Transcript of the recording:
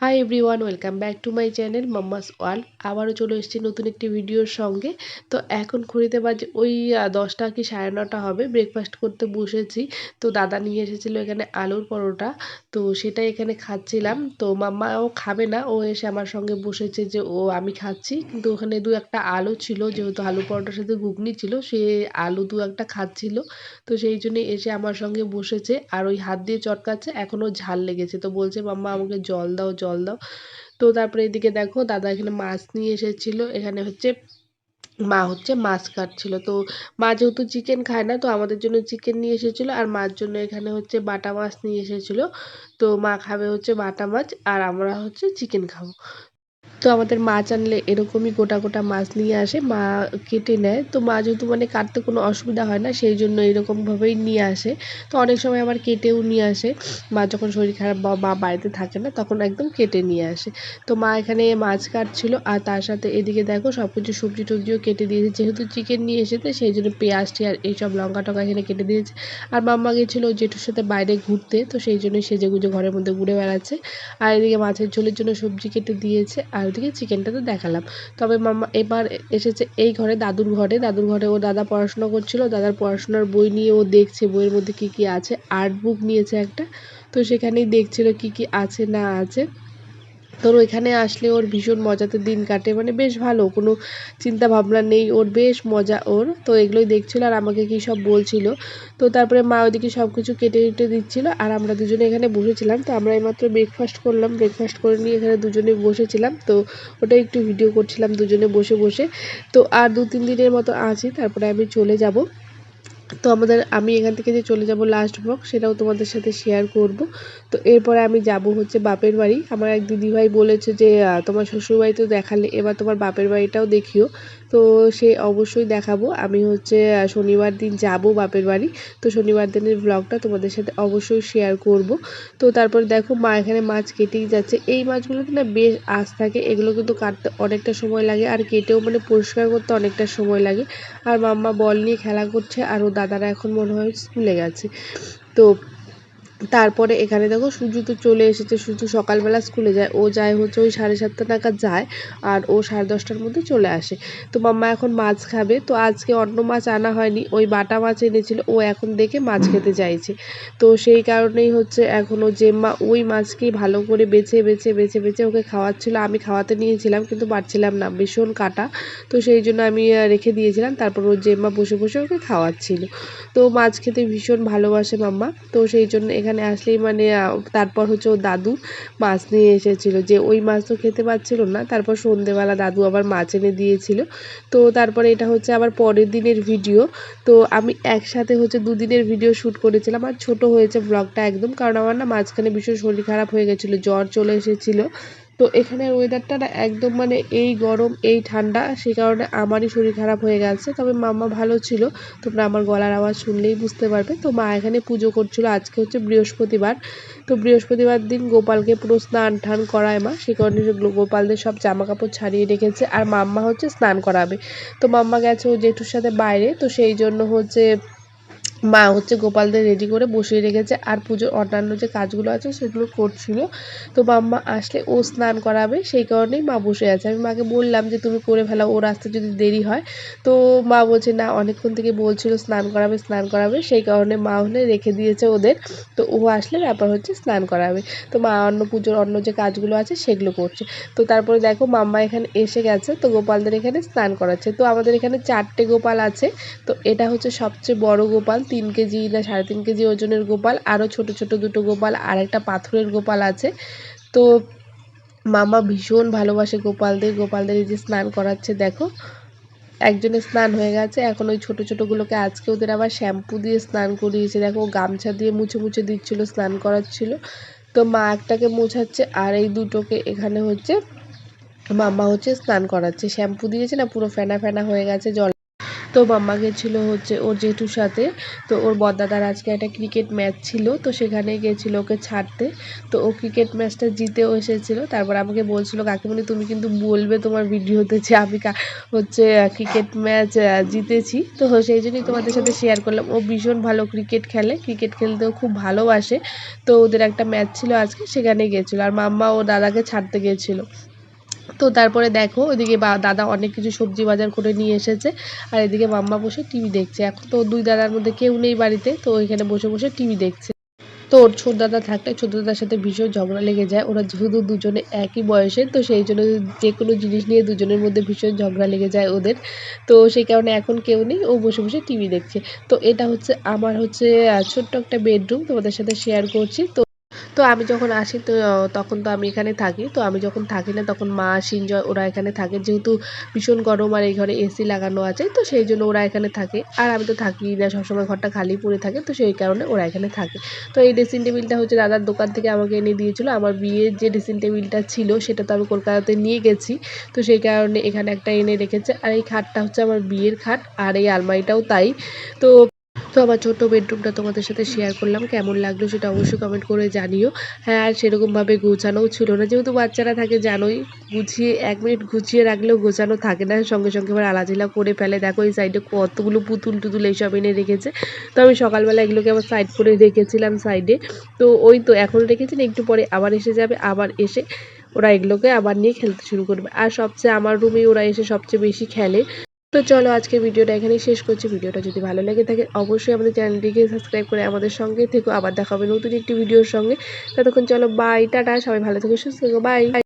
Hi everyone welcome back to my channel mamma's world আবারও চলে এসেছি নতুন একটি ভিডিওর সঙ্গে। তো এখন ঘড়িতে বাজে ওই দশটা কি সাড়ে নটা হবে ব্রেকফাস্ট করতে বসেছি। তো দাদা নিয়ে এসেছিল এখানে আলুর পরোটা। তো সেটাই এখানে খাচ্ছিলাম। তো মাম্মাও খাবে না, ও এসে আমার সঙ্গে বসেছে যে ও, আমি খাচ্ছি। কিন্তু ওখানে দু একটা আলু ছিল, যেহেতু আলু পরোটার সাথে ঘুগনি ছিল, সে আলু দু একটা খাচ্ছিল। তো সেই জন্য এসে আমার সঙ্গে বসেছে। আর ওই হাত দিয়ে চটকাচ্ছে, এখনও ঝাল লেগেছে। তো বলছে, মাম্মা, আমাকে জল দাও জল দাও। তো তারপরে এদিকে দেখো দাদা এখানে মাছ নিয়ে এসেছিল। এখানে হচ্ছে মা হচ্ছে মাছ কাটছিল। তো মা যেহেতু চিকেন খায় না, তো আমাদের জন্য চিকেন নিয়ে এসেছিল আর মার জন্য এখানে হচ্ছে বাটা মাছ নিয়ে এসেছিল। তো মা খাবে হচ্ছে বাটা মাছ আর আমরা হচ্ছে চিকেন খাব। তো আমাদের মাছ আনলে এরকমই গোটা গোটা মাছ নিয়ে আসে, মা কেটে নেয়। তো মা যেহেতু মানে কাটতে কোনো অসুবিধা হয় না, সেই জন্য এরকমভাবেই নিয়ে আসে। তো অনেক সময় আবার কেটেও নিয়ে আসে। মা যখন শরীর খারাপ বা মা বাড়িতে থাকে না, তখন একদম কেটে নিয়ে আসে। তো মা এখানে মাছ কাটছিল আর তার সাথে এদিকে দেখো সব কিছু সবজি টবজিও কেটে দিয়েছে। যেহেতু চিকেন নিয়ে এসেছে, সেই জন্য পেঁয়াজ টিয়াজ এইসব লঙ্কা টঙ্কা এখানে কেটে দিয়েছে। আর মাম্মা গেছিল জেঠুর সাথে বাইরে ঘুরতে, তো সেই জন্য সেজে গুজে ঘরের মধ্যে ঘুরে বেড়াচ্ছে। আর এদিকে মাছের ঝোলের জন্য সবজি কেটে দিয়েছে। আর ওদিকে চিকেনটা তো দেখালাম। তবে মামা এবার এসেছে এই ঘরে দাদুর ঘরে। দাদুর ঘরে ও দাদা পড়াশোনা করছিল। দাদার পড়াশোনার বই নিয়ে ও দেখছে বইয়ের মধ্যে কি কি আছে। আর্ট বুক নিয়েছে একটা। তো সেখানেই দেখছিল কি কি আছে না আছে। তোর ওইখানে আসলে ওর ভীষণ মজাতে দিন কাটে। মানে বেশ ভালো, কোনো চিন্তা ভাবনা নেই। ওর বেশ মজা ওর। তো এগুলোই দেখছিল আর আমাকে কী সব বলছিল। তো তারপরে মা ওদিকে সব কিছু কেটে কেটে দিচ্ছিল আর আমরা দুজনে এখানে বসেছিলাম। তো আমরা এইমাত্র ব্রেকফাস্ট করলাম। ব্রেকফাস্ট করে নিয়ে এখানে দুজনে বসেছিলাম। তো ওটা একটু ভিডিও করছিলাম দুজনে বসে বসে। তো আর দু তিন দিনের মতো আছি। তারপরে আমি চলে যাব। তো আমাদের, আমি এখান থেকে যে চলে যাব লাস্ট ব্লগ সেটাও তোমাদের সাথে শেয়ার করব। তো এরপরে আমি যাব হচ্ছে বাপের বাড়ি। আমার এক দিদিভাই বলেছে যে তোমার শ্বশুরবাড়ি তো দেখালে, এবার তোমার বাপের বাড়িটাও দেখিও। তো সে অবশ্যই দেখাবো। আমি হচ্ছে শনিবার দিন যাব বাপের বাড়ি। তো শনিবার দিনের ব্লগটা তোমাদের সাথে অবশ্যই শেয়ার করব। তো তারপর দেখো মা, এখানে মাছ কেটেই যাচ্ছে। এই মাছগুলোতে না বেশ আঁশ থাকে। এগুলো কিন্তু কাটতে অনেকটা সময় লাগে। আর কেটেও মানে পরিষ্কার করতে অনেকটা সময় লাগে। আর মাম্মা বল নিয়ে খেলা করছে। আর দাদারা এখন মনে হয় স্কুলে গেছে। তো তারপরে এখানে দেখো সূর্য তো চলে এসেছে সূর্য সকালবেলা স্কুলে যায়, ও যায় হচ্ছে ওই সাড়ে সাতটা নাগাদ যায় আর ও সাড়ে দশটার মধ্যে চলে আসে। তো মাম্মা এখন মাছ খাবে, তো আজকে অন্য মাছ আনা হয়নি, ওই বাটা মাছ এনেছিল, ও এখন দেখে মাছ খেতে চাইছে। তো সেই কারণেই হচ্ছে এখন ও জেম্মা ওই মাছকেই ভালো করে বেছে বেছে বেছে বেছে ওকে খাওয়াচ্ছিল, আমি খাওয়াতে নিয়েছিলাম কিন্তু পারছিলাম না, ভীষণ কাটা। তো সেই জন্য আমি রেখে দিয়েছিলাম, তারপর ও জেম্মা বসে বসে ওকে খাওয়াচ্ছিল। তো মাছ খেতে ভীষণ ভালোবাসে মাম্মা, তো সেই জন্য এখানে আসলেই মানে তারপর হচ্ছে ও দাদু মাছ নিয়ে এসেছিল। যে ওই মাছ তো খেতে পাচ্ছিল না, তারপর সন্ধেবেলা দাদু আবার মাছ এনে দিয়েছিল। তো তারপরে এটা হচ্ছে আবার পরের দিনের ভিডিও। তো আমি একসাথে হচ্ছে দুদিনের ভিডিও শ্যুট করেছিলাম। আর ছোট হয়েছে ব্লগটা একদম, কারণ আমার না মাঝখানে ভীষণ শরীর খারাপ হয়ে গেছিল, জ্বর চলে এসেছিল। তো এখানের ওয়েদারটা না একদম মানে এই গরম, এই ঠান্ডা সেই কারণে আমারই শরীর খারাপ হয়ে গেছে। তবে মাম্মা ভালো ছিল, তোমরা আমার গলার আওয়াজ শুনলেই বুঝতে পারবে। তো মা এখানে পুজো করছিল, আজকে হচ্ছে বৃহস্পতিবার। তো বৃহস্পতিবার দিন গোপালকে পুরো স্নান টান করায় মা সেই কারণে গোপালদের সব জামা কাপড় ছাড়িয়ে রেখেছে আর মাম্মা হচ্ছে স্নান করাবে। তো মাম্মা গেছে ও জেঠুর সাথে বাইরে, তো সেই জন্য হচ্ছে মা হচ্ছে গোপালদের রেডি করে বসিয়ে রেখেছে। আর পুজোর অন্যান্য যে কাজগুলো আছে সেগুলো করছিল। তো মাম্মা আসলে ও স্নান করাবে, সেই কারণেই মা বসে আছে। আমি মাকে বললাম যে, তুমি করে ফেলাও ও রাস্তা যদি দেরি হয়। তো মা বলছে, না, অনেকক্ষণ থেকে বলছিল স্নান করাবে স্নান করাবে। সেই কারণে মা হলে রেখে দিয়েছে ওদের। তো ও আসলে ব্যাপার হচ্ছে স্নান করাবে। তো মা অন্য পুজোর অন্য যে কাজগুলো আছে সেগুলো করছে। তো তারপরে দেখো মাম্মা এখানে এসে গেছে, তো গোপালদের এখানে স্নান করাচ্ছে। তো আমাদের এখানে চারটে গোপাল আছে। তো এটা হচ্ছে সবচেয়ে বড় গোপাল। তিন কেজি না সাড়ে তিন কেজি ওজনের গোপাল আরও ছোট ছোট দুটো গোপাল, আর একটা পাথরের গোপাল আছে। তো মামা ভীষণ ভালোবাসে গোপালদের গোপালদের এই যে স্নান করাচ্ছে, দেখো। একজনের স্নান হয়ে গেছে, এখন ওই ছোটো ছোটোগুলোকে আজকে ওদের আবার শ্যাম্পু দিয়ে স্নান করিয়েছে। দেখো গামছা দিয়ে মুছে মুছে দিচ্ছিল, স্নান করাচ্ছিল। তো মা একটাকে মোছাচ্ছে, আর এই দুটোকে এখানে হচ্ছে মাম্মা হচ্ছে স্নান করাচ্ছে। শ্যাম্পু দিয়েছে না, পুরো ফেনা ফেনা হয়ে গেছে জল তো মাম্মা গেছিল হচ্ছে ওর জেঠুর সাথে। তো ওর বড়দাদার আজকে একটা ক্রিকেট ম্যাচ ছিল, তো সেখানে গেছিল ওকে ছাড়তে। তো ও ক্রিকেট ম্যাচটা জিতেও এসেছিল। তারপর আমাকে বলছিল, কাকিমণি, তুমি কিন্তু বলবে তোমার ভিডিওতে যে আমি হচ্ছে ক্রিকেট ম্যাচ জিতেছি। তো সেই জন্যই তোমাদের সাথে শেয়ার করলাম। ও ভীষণ ভালো ক্রিকেট খেলে। ক্রিকেট খেলতেও খুব ভালোবাসে। তো ওদের একটা ম্যাচ ছিল আজকে, সেখানে গিয়েছিল আর মাম্মা ও দাদাকে ছাড়তে গিয়েছিল তো তারপরে দেখো, ওইদিকে বা, দাদা অনেক কিছু সবজি বাজার করে নিয়ে এসেছে। আর এদিকে মাম্মা বসে টিভি দেখছে। এখন তো দুই দাদার মধ্যে কেউ নেই বাড়িতে, তো ওইখানে বসে বসে টিভি দেখছে। তো ওর ছোট দাদা থাকলে, ছোট দাদার সাথে ভীষণ ঝগড়া লেগে যায়। ওরা যেহেতু দুজনে একই বয়সের তো সেই জন্য যে কোনো জিনিস নিয়ে দুজনের মধ্যে ভীষণ ঝগড়া লেগে যায় ওদের। তো সেই কারণে এখন কেউ নেই, ও বসে বসে টিভি দেখছে। তো এটা হচ্ছে, আমার হচ্ছে ছোট্ট একটা বেডরুম তোমাদের সাথে শেয়ার করছি। তো তো আমি যখন আসি, তো তখন তো আমি এখানে থাকি। তো আমি যখন থাকি না, তখন মা সিনজয় ওরা এখানে থাকে। যেহেতু ভীষণ গরম আর এই ঘরে এসি লাগানো আছে, তো সেই জন্য ওরা এখানে থাকে। আর আমি তো থাকি না, সবসময় ঘরটা খালি পড়ে থাকে, তো সেই কারণে ওরা এখানে থাকে। তো এই ড্রেসিং টেবিলটা হচ্ছে দাদার দোকান থেকে আমাকে এনে দিয়েছিল। আমার বিয়ের যে ড্রেসিং টেবিলটা ছিল, সেটা তো আমি কলকাতাতে নিয়ে গেছি। তো সেই কারণে এখানে একটা এনে রেখেছে। আর এই খাটটা হচ্ছে আমার বিয়ের খাট, আর এই আলমারিটাও তাই। তো তো আমার ছোট্ট বেডরুমটা তোমাদের সাথে শেয়ার করলাম। কেমন লাগল সেটা অবশ্যই কমেন্ট করে জানিও। হ্যাঁ আর সেরকমভাবে গোছানোও ছিল না। যেহেতু বাচ্চারা থাকে, জানোই, গুছিয়ে, এক মিনিট গুছিয়ে রাখলেও গোছানো থাকে না। সঙ্গে সঙ্গে এবার আলাজিলা করে ফেলে। দেখো, এই সাইডে কতগুলো পুতুল টুতুল এইসব এনে রেখেছে। তো আমি সকালবেলা এগুলোকে আবার সাইড করে রেখেছিলাম সাইডে তো ওই তো এখন রেখেছি না, একটু পরে আবার এসে যাবে। আবার এসে ওরা এগুলোকে আবার নিয়ে খেলতে শুরু করবে। আর সবচেয়ে আমার রুমেই ওরা এসে সবচেয়ে বেশি খেলে। তো চলো আজকে ভিডিওটা এখানেই শেষ করছি। ভিডিওটা যদি ভালো লেগে থাকে, অবশ্যই আমাদের চ্যানেলটিকে সাবস্ক্রাইব করে আমাদের সঙ্গে থেকে। আবার দেখা হবে নতুন একটি ভিডিওর সঙ্গে। ততক্ষণ চলো বাই টাটা, সবাই ভালো থেকো, সুস্থ থেকো বাই